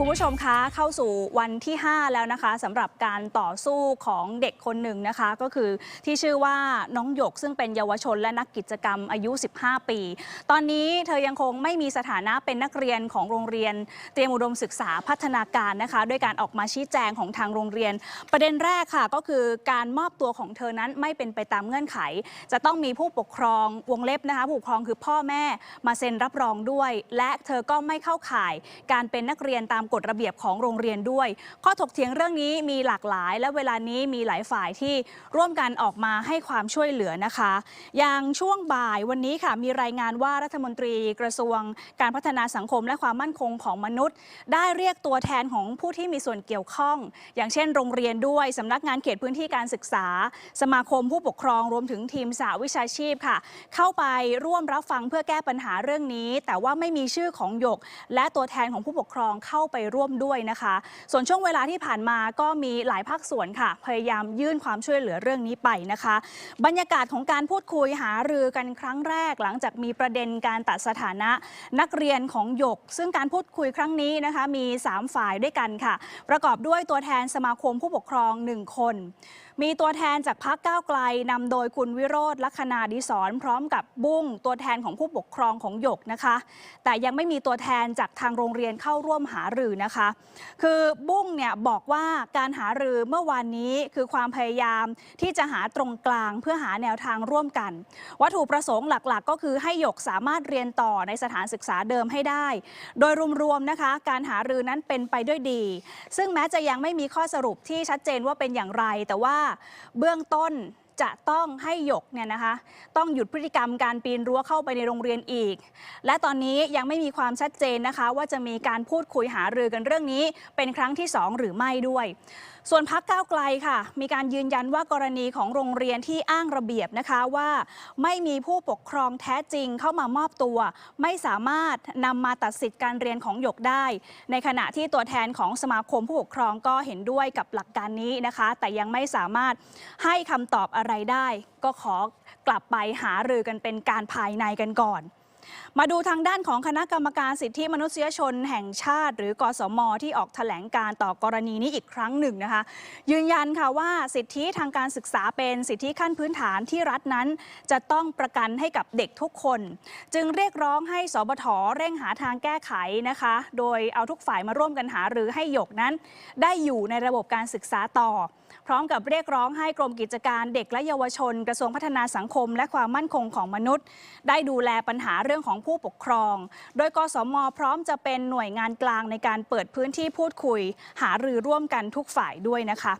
คุณผู้ชมคะเข้าสู่วันที่ 5 แล้วนะคะสำหรับการต่อสู้ของเด็กคนหนึ่งนะคะ ก็คือที่ชื่อว่าน้องหยกซึ่งเป็นเยาวชนและนักกิจกรรมอายุ 15 ปี ตอนนี้เธอยังคงไม่มีสถานะเป็นนักเรียนของโรงเรียน เตรียมอุดมศึกษาพัฒนาการนะคะด้วยการออกมาชี้แจงของทางโรงเรียน ประเด็นแรกค่ะ ก็คือการมอบตัวของเธอนั้นไม่เป็นไปตามเงื่อนไข จะต้องมีผู้ปกครองวงเล็บนะคะผู้ปกครองคือพ่อแม่มาเซ็นรับรองด้วย และเธอก็ไม่เข้าข่ายการเป็นนักเรียนตามกฎระเบียบของโรงเรียนด้วย ข้อถกเถียงเรื่องนี้มีหลากหลาย และเวลานี้มีหลายฝ่ายที่ร่วมกันออกมาให้ความช่วยเหลือนะคะ อย่างช่วงบ่ายวันนี้ค่ะมีรายงานว่ารัฐมนตรีกระทรวง การพัฒนาสังคมและความมั่นคงของมนุษย์ ได้เรียกตัวแทนของผู้ที่มีส่วนเกี่ยวข้อง อย่างเช่น โรงเรียนด้วยสำนักงานเขตพื้นที่การศึกษา สมาคมผู้ปกครองรวมถึงทีมสาวิชาชีพค่ะ เข้าไปร่วมรับฟังเพื่อแก้ปัญหาเรื่องนี้ แต่ว่าไม่มีชื่อของหยก และตัวแทนของผู้ปกครองเข้าไปไปร่วมด้วยนะคะ ส่วนช่วงเวลาที่ผ่านมาก็มีหลายภาคส่วนค่ะ พยายามยื่นความช่วยเหลือเรื่องนี้ไปนะคะ บรรยากาศของการพูดคุยหารือกันครั้งแรก หลังจากมีประเด็นการตัดสถานะนักเรียนของหยก ซึ่งการพูดคุยครั้งนี้นะคะมี 3 ฝ่ายด้วยกันค่ะ ประกอบด้วยตัวแทนสมาคมผู้ปกครอง 1 คน มีตัวแทนจากพักก้าวไกลนำโดยคุณวิโรธลัคนาดิศรพร้อมกับบุ้งตัวแทนของผู้ปกครองของหยกนะคะ แต่ยังไม่มีตัวแทนจากทางโรงเรียนเข้าร่วมหารือนะคะ คือบุ้งเนี่ยบอกว่าการหารือเมื่อวานนี้คือความพยายามที่จะหาตรงกลางเพื่อหาแนวทางร่วมกัน วัตถุประสงค์หลักๆ ก็คือให้หยกสามารถเรียนต่อในสถานศึกษาเดิมให้ได้ โดยรวมๆนะคะ การหารือนั้นเป็นไปด้วยดี ซึ่งแม้จะยังไม่มีข้อสรุปที่ชัดเจนว่าเป็นอย่างไร แต่ว่าเบื้องต้น จะต้องให้หยกเนี่ยนะคะ ต้องหยุดพฤติกรรมการปีนรั้วเข้าไปในโรงเรียนอีก และตอนนี้ยังไม่มีความชัดเจนนะคะ ว่าจะมีการพูดคุยหารือกันเรื่องนี้ เป็นครั้งที่ 2 หรือไม่ด้วย ส่วนพักก้าวไกลค่ะ มีการยืนยันว่ากรณีของโรงเรียนที่อ้างระเบียบนะคะว่า ไม่มีผู้ปกครองแท้จริงเข้ามามอบตัว ไม่สามารถนำมาตัดสิทธิ์การเรียนของหยกได้ ในขณะที่ตัวแทนของสมาคมผู้ปกครองก็เห็นด้วยกับหลักการนี้นะคะ แต่ยังไม่สามารถให้คำตอบอะไรได้ ก็ขอกลับไปหารือกันเป็นการภายในกันก่อน มาดูทางด้านของคณะกรรมการสิทธิมนุษยชนแห่งชาติ หรือกสมที่ออกแถลงการต่อกรณีนี้อีกครั้งหนึ่งนะคะ ยืนยันค่ะว่าสิทธิทางการศึกษาเป็นสิทธิขั้นพื้นฐานที่รัฐนั้น จะต้องประกันให้กับเด็กทุกคน จึงเรียกร้องให้สบทเร่งหาทางแก้ไขนะคะ โดยเอาทุกฝ่ายมาร่วมกันหาหรือให้หยกนั้น ได้อยู่ในระบบการศึกษาต่อ พร้อมกับเรียกร้องให้กรมกิจการเด็กและเยาวชน กระทรวงพัฒนาสังคม และความมั่นคงของมนุษย์ ได้ดูแลปัญหาเรื่องรื่องของผู้ปกครอง โดยกสมพร้อมจะเป็นหน่วยงานกลางในการเปิดพื้นที่พูดคุย หารือร่วมกันทุกฝ่ายด้วยนะคะ